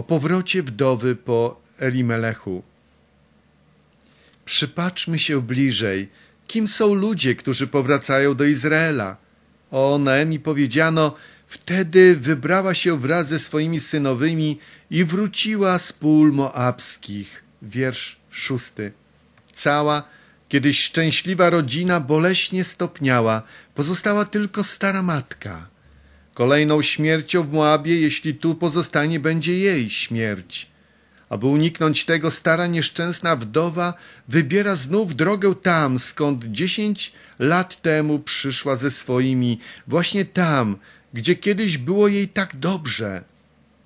o powrocie wdowy po Elimelechu. Przypatrzmy się bliżej, kim są ludzie, którzy powracają do Izraela. O Noemi powiedziano, wtedy wybrała się wraz ze swoimi synowymi i wróciła z pól moabskich. Wiersz szósty. Cała, kiedyś szczęśliwa rodzina boleśnie stopniała, pozostała tylko stara matka. Kolejną śmiercią w Moabie, jeśli tu pozostanie, będzie jej śmierć. Aby uniknąć tego, stara nieszczęsna wdowa wybiera znów drogę tam, skąd dziesięć lat temu przyszła ze swoimi, właśnie tam, gdzie kiedyś było jej tak dobrze.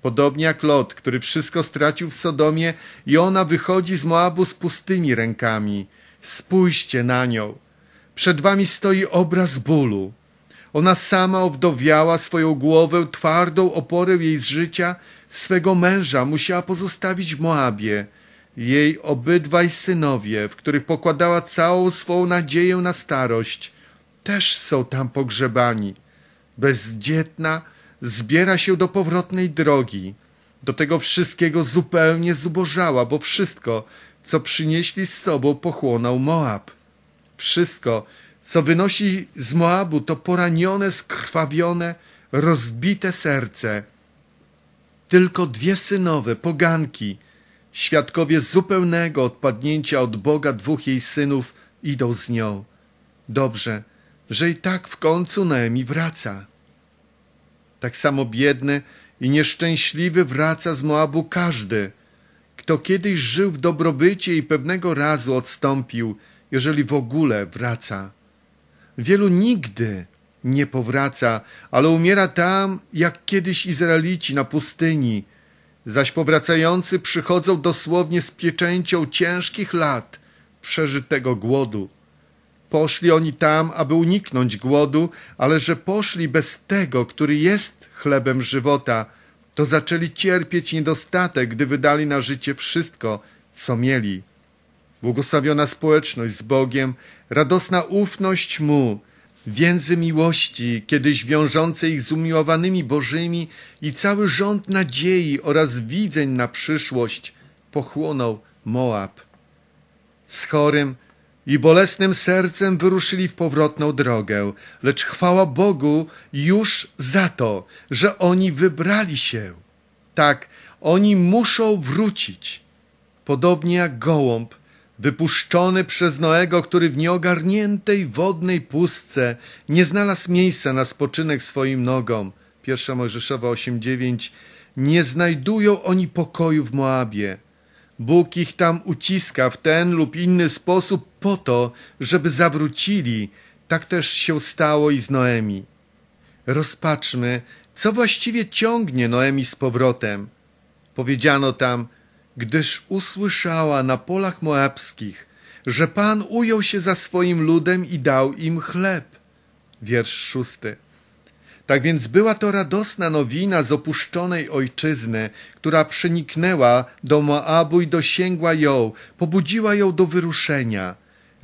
Podobnie jak Lot, który wszystko stracił w Sodomie i ona wychodzi z Moabu z pustymi rękami. Spójrzcie na nią. Przed wami stoi obraz bólu. Ona sama owdowiała swoją głowę, twardą oporę jej z życia, swego męża musiała pozostawić w Moabie. Jej obydwaj synowie, w których pokładała całą swą nadzieję na starość, też są tam pogrzebani. Bezdzietna zbiera się do powrotnej drogi. Do tego wszystkiego zupełnie zubożała, bo wszystko, co przynieśli z sobą, pochłonął Moab. Wszystko, co wynosi z Moabu, to poranione, skrwawione, rozbite serce. Tylko dwie synowe, poganki, świadkowie zupełnego odpadnięcia od Boga dwóch jej synów, idą z nią. Dobrze, że i tak w końcu Noemi wraca. Tak samo biedny i nieszczęśliwy wraca z Moabu każdy, kto kiedyś żył w dobrobycie i pewnego razu odstąpił, jeżeli w ogóle wraca. Wielu nigdy nie powraca, ale umiera tam, jak kiedyś Izraelici na pustyni, zaś powracający przychodzą dosłownie z pieczęcią ciężkich lat przeżytego głodu. Poszli oni tam, aby uniknąć głodu, ale że poszli bez tego, który jest chlebem żywota, to zaczęli cierpieć niedostatek, gdy wydali na życie wszystko, co mieli. Błogosławiona społeczność z Bogiem, radosna ufność Mu, więzy miłości, kiedyś wiążące ich z umiłowanymi Bożymi i cały rząd nadziei oraz widzeń na przyszłość pochłonął Moab. Z chorym i bolesnym sercem wyruszyli w powrotną drogę, lecz chwała Bogu już za to, że oni wybrali się. Tak, oni muszą wrócić. Podobnie jak gołąb, wypuszczony przez Noego, który w nieogarniętej wodnej pustce nie znalazł miejsca na spoczynek swoim nogom. Pierwsza Mojżeszowa 8:9 Nie znajdują oni pokoju w Moabie. Bóg ich tam uciska w ten lub inny sposób po to, żeby zawrócili. Tak też się stało i z Noemi. Rozpatrzmy, co właściwie ciągnie Noemi z powrotem. Powiedziano tam, gdyż usłyszała na polach moabskich, że Pan ujął się za swoim ludem i dał im chleb. Wiersz szósty. Tak więc była to radosna nowina z opuszczonej ojczyzny, która przeniknęła do Moabu i dosięgła ją, pobudziła ją do wyruszenia.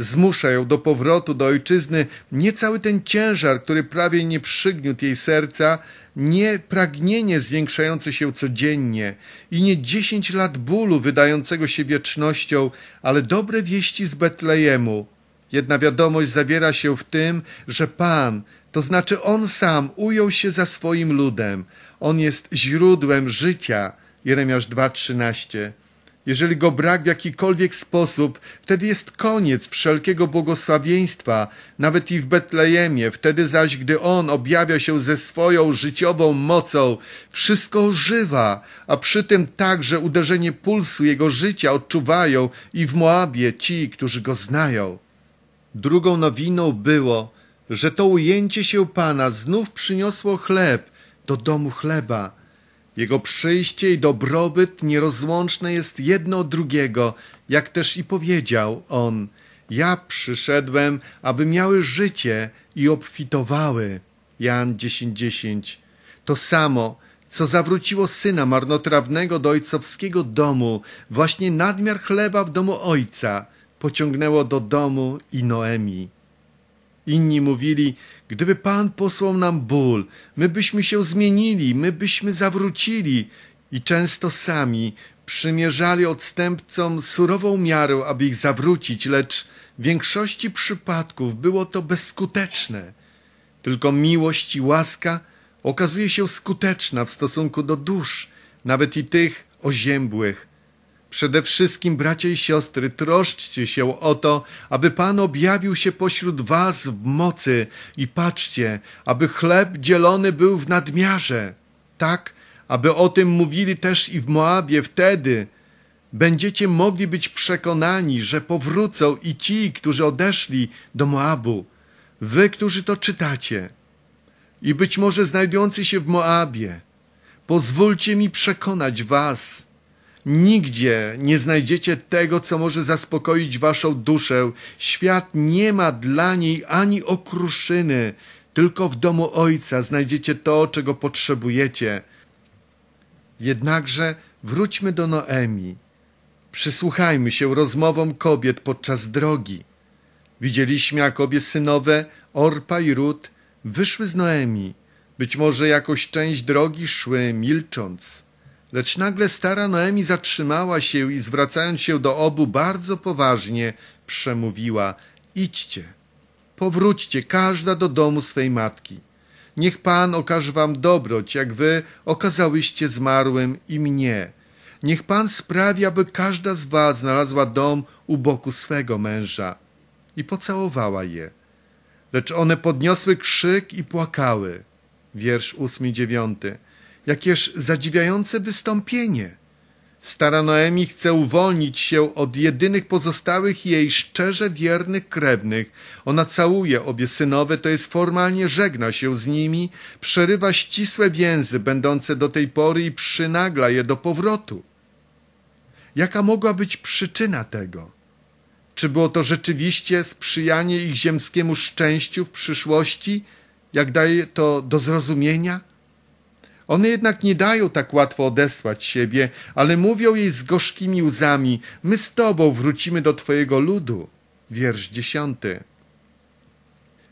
Zmusza ją do powrotu do ojczyzny nie cały ten ciężar, który prawie nie przygniótł jej serca, nie pragnienie zwiększające się codziennie i nie dziesięć lat bólu wydającego się wiecznością, ale dobre wieści z Betlejemu. Jedna wiadomość zawiera się w tym, że Pan, to znaczy On sam, ujął się za swoim ludem. On jest źródłem życia. Jeremiasz 2,13 jeżeli go brak w jakikolwiek sposób, wtedy jest koniec wszelkiego błogosławieństwa, nawet i w Betlejemie. Wtedy zaś, gdy on objawia się ze swoją życiową mocą, wszystko ożywa, a przy tym także uderzenie pulsu jego życia odczuwają i w Moabie ci, którzy go znają. Drugą nowiną było, że to ujęcie się Pana znów przyniosło chleb do domu chleba jego przyjście i dobrobyt nierozłączne jest jedno od drugiego, jak też i powiedział on: Ja przyszedłem, aby miały życie i obfitowały. Jan 10:10. 10. To samo, co zawróciło syna marnotrawnego do ojcowskiego domu, właśnie nadmiar chleba w domu ojca, pociągnęło do domu i Noemi. Inni mówili, gdyby Pan posłał nam ból, my byśmy się zmienili, my byśmy zawrócili. i często sami przymierzali odstępcom surową miarę, aby ich zawrócić, lecz w większości przypadków było to bezskuteczne. Tylko miłość i łaska okazuje się skuteczna w stosunku do dusz, nawet i tych oziębłych. Przede wszystkim, bracia i siostry, troszczcie się o to, aby Pan objawił się pośród was w mocy i patrzcie, aby chleb dzielony był w nadmiarze. Tak, aby o tym mówili też i w Moabie wtedy, będziecie mogli być przekonani, że powrócą i ci, którzy odeszli do Moabu, wy, którzy to czytacie, i być może znajdujący się w Moabie. Pozwólcie mi przekonać was. Nigdzie nie znajdziecie tego, co może zaspokoić waszą duszę. Świat nie ma dla niej ani okruszyny. Tylko w domu Ojca znajdziecie to, czego potrzebujecie. Jednakże wróćmy do Noemi. Przysłuchajmy się rozmowom kobiet podczas drogi. Widzieliśmy, jak obie synowe, Orpa i Rut, wyszły z Noemi. Być może jakąś część drogi szły milcząc. Lecz nagle stara Noemi zatrzymała się i zwracając się do obu bardzo poważnie przemówiła: Idźcie, powróćcie każda do domu swej matki. Niech Pan okaże wam dobroć, jak wy okazałyście zmarłym i mnie. Niech Pan sprawi, aby każda z was znalazła dom u boku swego męża. I pocałowała je. Lecz one podniosły krzyk i płakały. Wiersz ósmy dziewiąty. Jakież zadziwiające wystąpienie! Stara Noemi chce uwolnić się od jedynych pozostałych jej szczerze wiernych krewnych. Ona całuje obie synowe, to jest formalnie żegna się z nimi, przerywa ścisłe więzy będące do tej pory i przynagla je do powrotu. Jaka mogła być przyczyna tego? Czy było to rzeczywiście sprzyjanie ich ziemskiemu szczęściu w przyszłości, jak daje to do zrozumienia? One jednak nie dają tak łatwo odesłać siebie, ale mówią jej z gorzkimi łzami: My z tobą wrócimy do twojego ludu. Wiersz dziesiąty.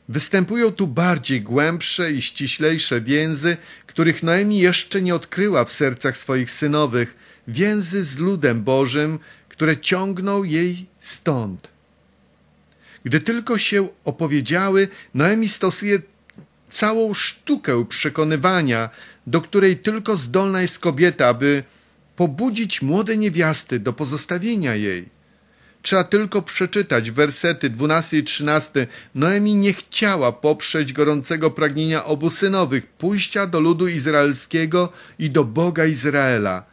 Występują tu bardziej głębsze i ściślejsze więzy, których Noemi jeszcze nie odkryła w sercach swoich synowych, więzy z ludem Bożym, które ciągną jej stąd. Gdy tylko się opowiedziały, Noemi stosuje całą sztukę przekonywania, do której tylko zdolna jest kobieta, aby pobudzić młode niewiasty do pozostawienia jej. Trzeba tylko przeczytać wersety 12 i 13. Noemi nie chciała poprzeć gorącego pragnienia obu synowych, pójścia do ludu izraelskiego i do Boga Izraela.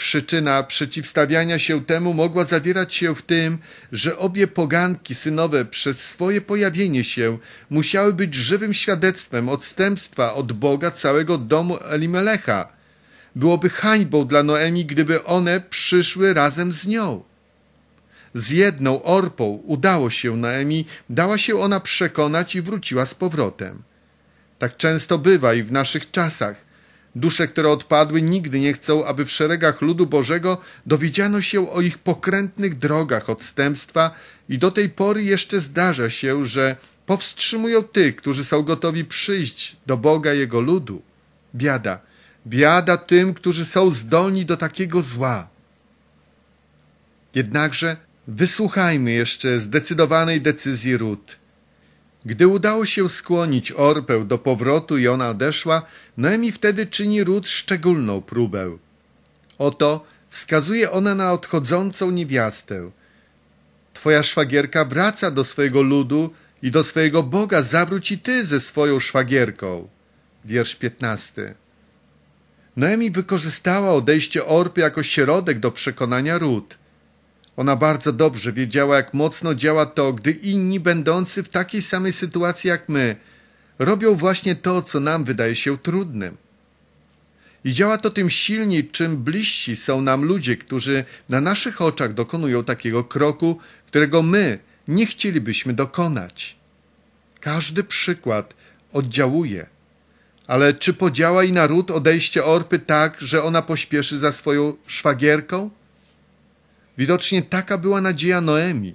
Przyczyna przeciwstawiania się temu mogła zawierać się w tym, że obie poganki synowe przez swoje pojawienie się musiały być żywym świadectwem odstępstwa od Boga całego domu Elimelecha. Byłoby hańbą dla Noemi, gdyby one przyszły razem z nią. Z jedną Orpą udało się Noemi, dała się ona przekonać i wróciła z powrotem. Tak często bywa i w naszych czasach. Dusze, które odpadły, nigdy nie chcą, aby w szeregach ludu Bożego dowiedziano się o ich pokrętnych drogach odstępstwa i do tej pory jeszcze zdarza się, że powstrzymują tych, którzy są gotowi przyjść do Boga Jego ludu. Biada, biada tym, którzy są zdolni do takiego zła. Jednakże wysłuchajmy jeszcze zdecydowanej decyzji Rut. Gdy udało się skłonić Orpę do powrotu i ona odeszła, Noemi wtedy czyni Rut szczególną próbę. Oto wskazuje ona na odchodzącą niewiastę. Twoja szwagierka wraca do swojego ludu i do swojego Boga zawróć i ty ze swoją szwagierką. Wiersz piętnasty. Noemi wykorzystała odejście Orpy jako środek do przekonania Rut. Ona bardzo dobrze wiedziała, jak mocno działa to, gdy inni, będący w takiej samej sytuacji jak my, robią właśnie to, co nam wydaje się trudnym. I działa to tym silniej, czym bliżsi są nam ludzie, którzy na naszych oczach dokonują takiego kroku, którego my nie chcielibyśmy dokonać. Każdy przykład oddziałuje. Ale czy podziała i naród odejście Orpy tak, że ona pośpieszy za swoją szwagierką? Widocznie taka była nadzieja Noemi.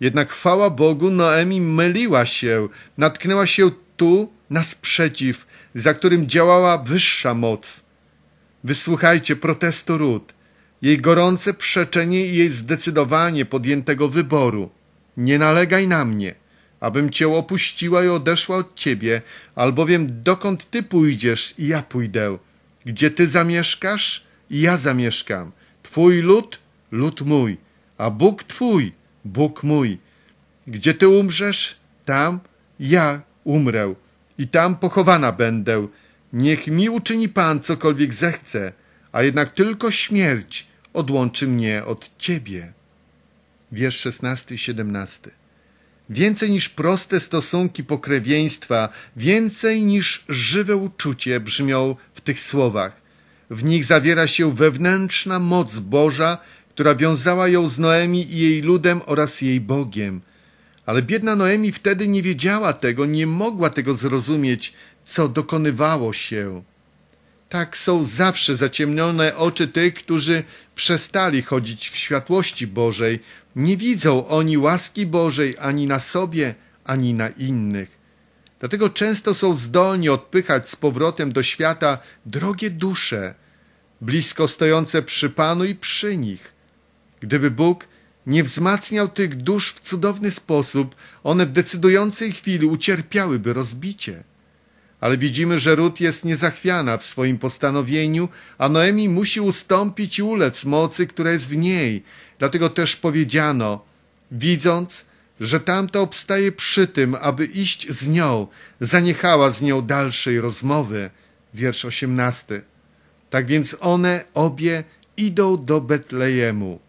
Jednak chwała Bogu, Noemi myliła się, natknęła się tu na sprzeciw, za którym działała wyższa moc. Wysłuchajcie protestu Rut, jej gorące przeczenie i jej zdecydowanie podjętego wyboru. Nie nalegaj na mnie, abym cię opuściła i odeszła od ciebie, albowiem dokąd ty pójdziesz i ja pójdę. Gdzie ty zamieszkasz i ja zamieszkam. Twój lud, lud mój, a Bóg twój, Bóg mój. Gdzie ty umrzesz, tam ja umrę i tam pochowana będę. Niech mi uczyni Pan cokolwiek zechce, a jednak tylko śmierć odłączy mnie od Ciebie. Wiersz 16 i 17. Więcej niż proste stosunki pokrewieństwa, więcej niż żywe uczucie brzmią w tych słowach. W nich zawiera się wewnętrzna moc Boża, która wiązała ją z Noemi i jej ludem oraz jej Bogiem. Ale biedna Noemi wtedy nie wiedziała tego, nie mogła tego zrozumieć, co dokonywało się. Tak są zawsze zaciemnione oczy tych, którzy przestali chodzić w światłości Bożej. Nie widzą oni łaski Bożej ani na sobie, ani na innych. Dlatego często są zdolni odpychać z powrotem do świata drogie dusze, blisko stojące przy Panu i przy nich. Gdyby Bóg nie wzmacniał tych dusz w cudowny sposób, one w decydującej chwili ucierpiałyby rozbicie. Ale widzimy, że Rut jest niezachwiana w swoim postanowieniu, a Noemi musi ustąpić i ulec mocy, która jest w niej. Dlatego też powiedziano, widząc, że tamta obstaje przy tym, aby iść z nią, zaniechała z nią dalszej rozmowy. Wiersz osiemnasty. Tak więc one obie idą do Betlejemu.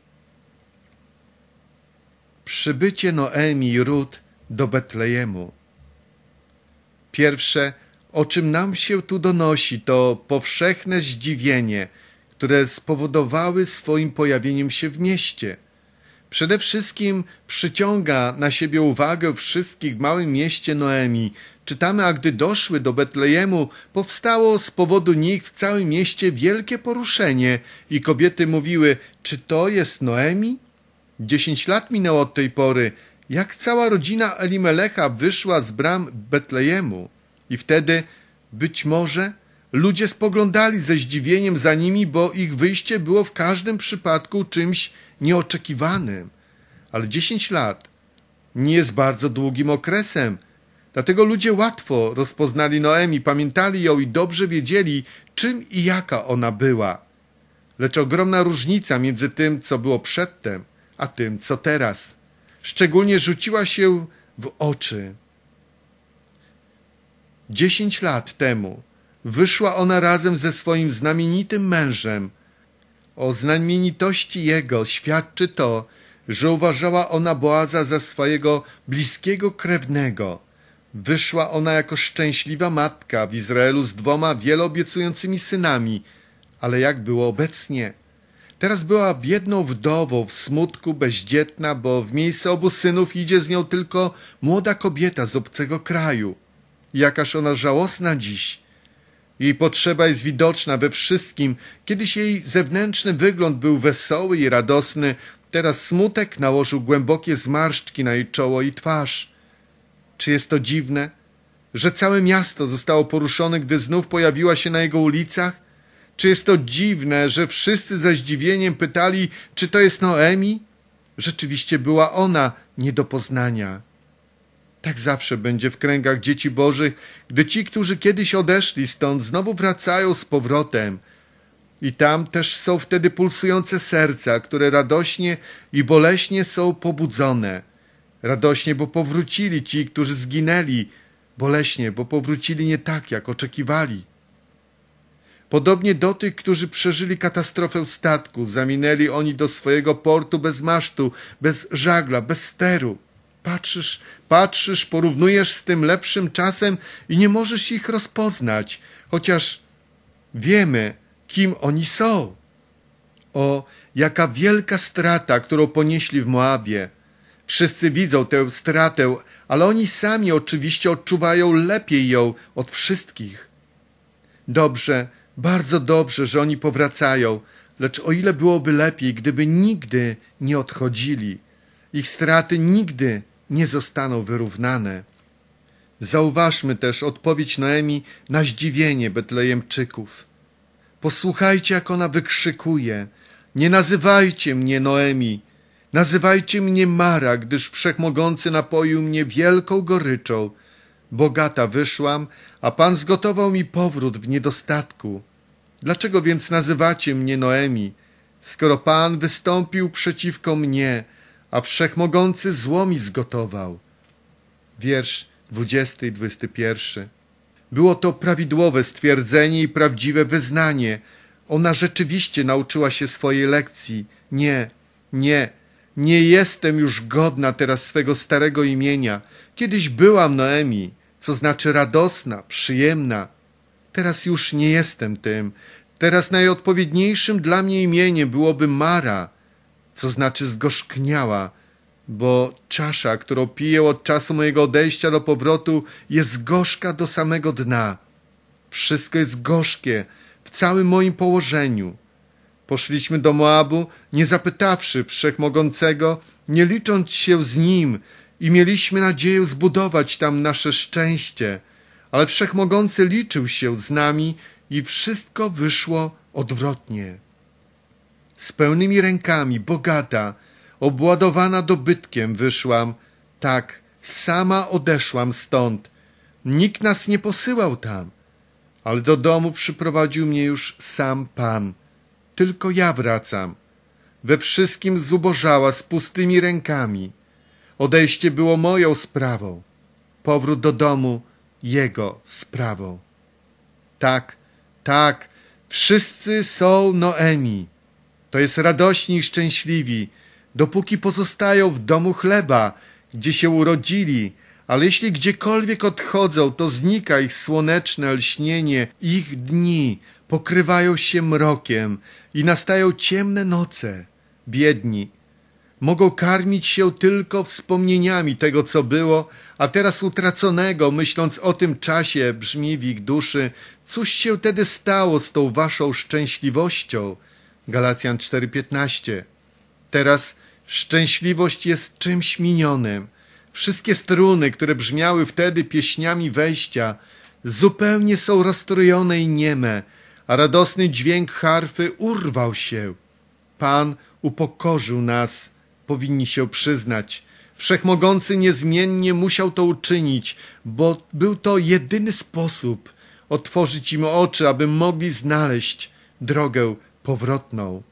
Przybycie Noemi i Rut do Betlejemu. Pierwsze, o czym nam się tu donosi, to powszechne zdziwienie, które spowodowały swoim pojawieniem się w mieście. Przede wszystkim przyciąga na siebie uwagę wszystkich w małym mieście Noemi. Czytamy, a gdy doszły do Betlejemu, powstało z powodu nich w całym mieście wielkie poruszenie i kobiety mówiły, czy to jest Noemi? Dziesięć lat minęło od tej pory, jak cała rodzina Elimelecha wyszła z bram Betlejemu. I wtedy, być może, ludzie spoglądali ze zdziwieniem za nimi, bo ich wyjście było w każdym przypadku czymś nieoczekiwanym. Ale dziesięć lat nie jest bardzo długim okresem. Dlatego ludzie łatwo rozpoznali Noemi, pamiętali ją i dobrze wiedzieli, czym i jaka ona była. Lecz ogromna różnica między tym, co było przedtem, a tym, co teraz. Szczególnie rzuciła się w oczy. Dziesięć lat temu wyszła ona razem ze swoim znamienitym mężem. O znamienitości jego świadczy to, że uważała ona Boaza za swojego bliskiego krewnego. Wyszła ona jako szczęśliwa matka w Izraelu z dwoma wieloobiecującymi synami, ale jak było obecnie? Teraz była biedną wdową, w smutku, bezdzietna, bo w miejsce obu synów idzie z nią tylko młoda kobieta z obcego kraju. Jakaż ona żałosna dziś. Jej potrzeba jest widoczna we wszystkim. Kiedyś jej zewnętrzny wygląd był wesoły i radosny, teraz smutek nałożył głębokie zmarszczki na jej czoło i twarz. Czy jest to dziwne, że całe miasto zostało poruszone, gdy znów pojawiła się na jego ulicach? Czy jest to dziwne, że wszyscy ze zdziwieniem pytali, czy to jest Noemi? Rzeczywiście była ona nie do poznania. Tak zawsze będzie w kręgach dzieci bożych, gdy ci, którzy kiedyś odeszli stąd, znowu wracają z powrotem. I tam też są wtedy pulsujące serca, które radośnie i boleśnie są pobudzone. Radośnie, bo powrócili ci, którzy zginęli, boleśnie, bo powrócili nie tak, jak oczekiwali. Podobnie do tych, którzy przeżyli katastrofę statku, zaminęli oni do swojego portu bez masztu, bez żagla, bez steru. Patrzysz, patrzysz, porównujesz z tym lepszym czasem i nie możesz ich rozpoznać, chociaż wiemy, kim oni są. O, jaka wielka strata, którą ponieśli w Moabie. Wszyscy widzą tę stratę, ale oni sami oczywiście odczuwają lepiej ją od wszystkich. Dobrze, bardzo dobrze, że oni powracają, lecz o ile byłoby lepiej, gdyby nigdy nie odchodzili. Ich straty nigdy nie zostaną wyrównane. Zauważmy też odpowiedź Noemi na zdziwienie Betlejemczyków. Posłuchajcie, jak ona wykrzykuje. Nie nazywajcie mnie Noemi, nazywajcie mnie Mara, gdyż Wszechmogący napoił mnie wielką goryczą. Bogata wyszłam, a Pan zgotował mi powrót w niedostatku. Dlaczego więc nazywacie mnie Noemi, skoro Pan wystąpił przeciwko mnie, a Wszechmogący zło mi zgotował? Wiersz 20 i 21. Było to prawidłowe stwierdzenie i prawdziwe wyznanie. Ona rzeczywiście nauczyła się swojej lekcji. Nie, nie, nie jestem już godna teraz swego starego imienia. Kiedyś byłam Noemi, co znaczy radosna, przyjemna. Teraz już nie jestem tym. Teraz najodpowiedniejszym dla mnie imieniem byłoby Mara, co znaczy zgorzkniała, bo czasza, którą piję od czasu mojego odejścia do powrotu, jest gorzka do samego dna. Wszystko jest gorzkie w całym moim położeniu. Poszliśmy do Moabu, nie zapytawszy Wszechmogącego, nie licząc się z Nim i mieliśmy nadzieję zbudować tam nasze szczęście, ale Wszechmogący liczył się z nami i wszystko wyszło odwrotnie. Z pełnymi rękami, bogata, obładowana dobytkiem wyszłam, tak, sama odeszłam stąd. Nikt nas nie posyłał tam, ale do domu przyprowadził mnie już sam Pan. Tylko ja wracam. We wszystkim zubożała z pustymi rękami. Odejście było moją sprawą, powrót do domu jego sprawą. Tak, tak, wszyscy są Noemi. To jest radośni i szczęśliwi, dopóki pozostają w domu chleba, gdzie się urodzili, ale jeśli gdziekolwiek odchodzą, to znika ich słoneczne lśnienie, ich dni pokrywają się mrokiem i nastają ciemne noce. Biedni, mogą karmić się tylko wspomnieniami tego, co było, a teraz utraconego, myśląc o tym czasie, brzmi w ich duszy, cóż się tedy stało z tą waszą szczęśliwością? Galacjan 4:15. Teraz szczęśliwość jest czymś minionym. Wszystkie struny, które brzmiały wtedy pieśniami wejścia, zupełnie są rozstrojone i nieme, a radosny dźwięk harfy urwał się. Pan upokorzył nas, powinni się przyznać. Wszechmogący niezmiennie musiał to uczynić, bo był to jedyny sposób otworzyć im oczy, aby mogli znaleźć drogę powrotną.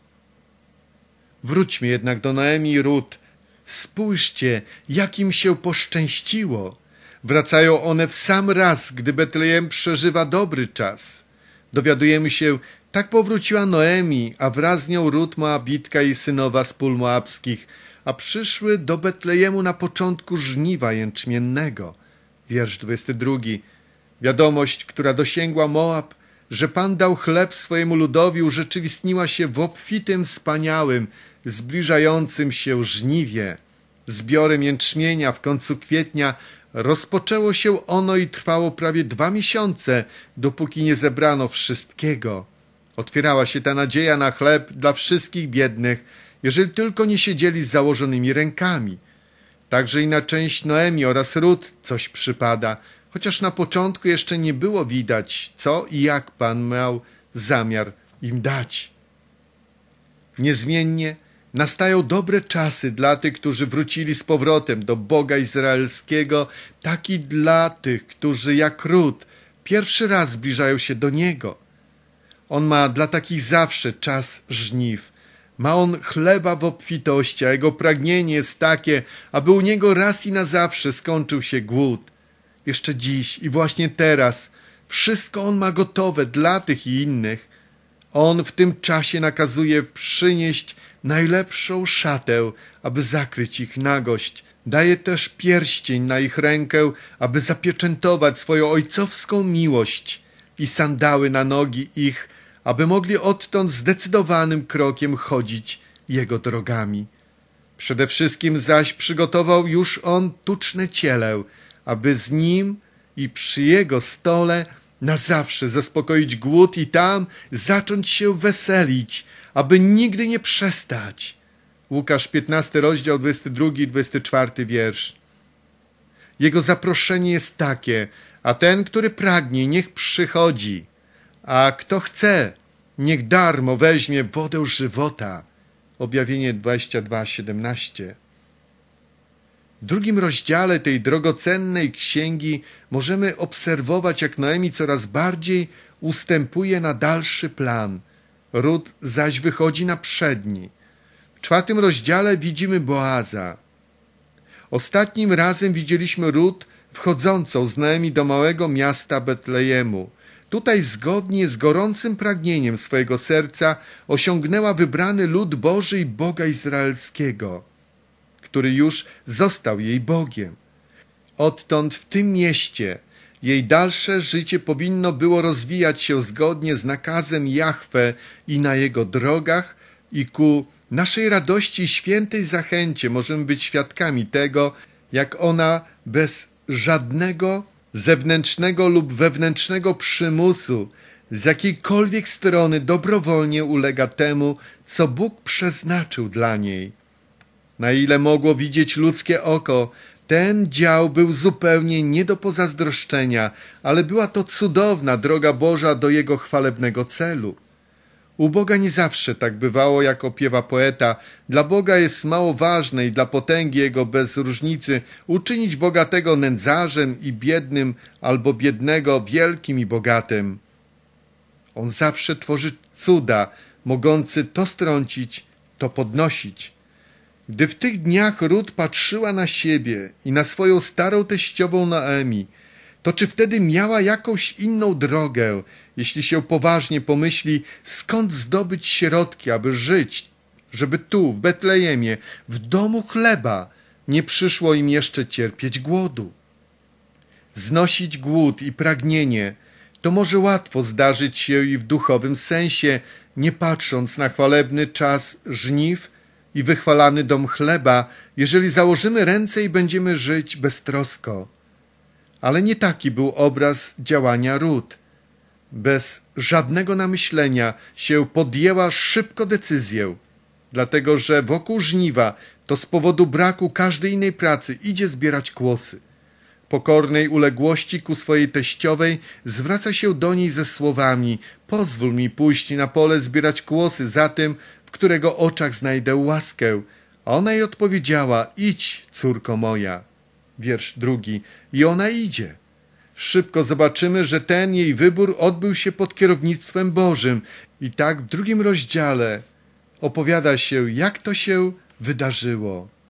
Wróćmy jednak do Noemi i Rut. Spójrzcie, jak im się poszczęściło. Wracają one w sam raz, gdy Betlejem przeżywa dobry czas. Dowiadujemy się, tak powróciła Noemi, a wraz z nią Rut Moabitka i synowa z pól moabskich, a przyszły do Betlejemu na początku żniwa jęczmiennego. Wiersz 22. Wiadomość, która dosięgła Moab, że Pan dał chleb swojemu ludowi, urzeczywistniła się w obfitym, wspaniałym, zbliżającym się żniwie. Zbiorem jęczmienia w końcu kwietnia rozpoczęło się ono i trwało prawie dwa miesiące, dopóki nie zebrano wszystkiego. Otwierała się ta nadzieja na chleb dla wszystkich biednych, jeżeli tylko nie siedzieli z założonymi rękami. Także i na część Noemi oraz Rut coś przypada, chociaż na początku jeszcze nie było widać, co i jak Pan miał zamiar im dać. Niezmiennie nastają dobre czasy dla tych, którzy wrócili z powrotem do Boga Izraelskiego, tak i dla tych, którzy jak Rut pierwszy raz zbliżają się do Niego. On ma dla takich zawsze czas żniw. Ma on chleba w obfitości, a jego pragnienie jest takie, aby u niego raz i na zawsze skończył się głód. Jeszcze dziś i właśnie teraz wszystko on ma gotowe dla tych i innych. On w tym czasie nakazuje przynieść najlepszą szatę, aby zakryć ich nagość. Daje też pierścień na ich rękę, aby zapieczętować swoją ojcowską miłość i sandały na nogi ich, aby mogli odtąd zdecydowanym krokiem chodzić jego drogami. Przede wszystkim zaś przygotował już on tuczne ciele, aby z nim i przy jego stole na zawsze zaspokoić głód i tam zacząć się weselić, aby nigdy nie przestać. Łukasz 15 rozdział 22 i 24 wiersz. Jego zaproszenie jest takie, a ten, który pragnie, niech przychodzi, a kto chce, niech darmo weźmie wodę żywota. Objawienie 22:17. W drugim rozdziale tej drogocennej księgi możemy obserwować, jak Noemi coraz bardziej ustępuje na dalszy plan. Ród zaś wychodzi na przedni. W czwartym rozdziale widzimy Boaza. Ostatnim razem widzieliśmy Ród wchodzącą z Noemi do małego miasta Betlejemu. Tutaj zgodnie z gorącym pragnieniem swojego serca osiągnęła wybrany lud Boży i Boga Izraelskiego, który już został jej Bogiem. Odtąd w tym mieście jej dalsze życie powinno było rozwijać się zgodnie z nakazem Jahwe i na jego drogach i ku naszej radości i świętej zachęcie możemy być świadkami tego, jak ona bez żadnego zewnętrznego lub wewnętrznego przymusu z jakiejkolwiek strony dobrowolnie ulega temu, co Bóg przeznaczył dla niej. Na ile mogło widzieć ludzkie oko, ten dział był zupełnie nie do pozazdroszczenia, ale była to cudowna droga Boża do jego chwalebnego celu. U Boga nie zawsze tak bywało, jak opiewa poeta. Dla Boga jest mało ważne i dla potęgi Jego bez różnicy uczynić bogatego nędzarzem i biednym, albo biednego wielkim i bogatym. On zawsze tworzy cuda, mogący to strącić, to podnosić. Gdy w tych dniach Rut patrzyła na siebie i na swoją starą teściową Naemi, to czy wtedy miała jakąś inną drogę, jeśli się poważnie pomyśli, skąd zdobyć środki, aby żyć, żeby tu, w Betlejemie, w domu chleba, nie przyszło im jeszcze cierpieć głodu? Znosić głód i pragnienie to może łatwo zdarzyć się i w duchowym sensie, nie patrząc na chwalebny czas żniw i wychwalany dom chleba, jeżeli założymy ręce i będziemy żyć beztrosko. Ale nie taki był obraz działania Rut. Bez żadnego namyślenia się podjęła szybko decyzję, dlatego że wokół żniwa to z powodu braku każdej innej pracy idzie zbierać kłosy. Pokornej uległości ku swojej teściowej zwraca się do niej ze słowami Pozwól mi pójść na pole zbierać kłosy za tym, w którego oczach znajdę łaskę. A ona jej odpowiedziała Idź, córko moja wiersz drugi. I ona idzie. Szybko zobaczymy, że ten jej wybór odbył się pod kierownictwem Bożym. I tak w drugim rozdziale opowiada się, jak to się wydarzyło.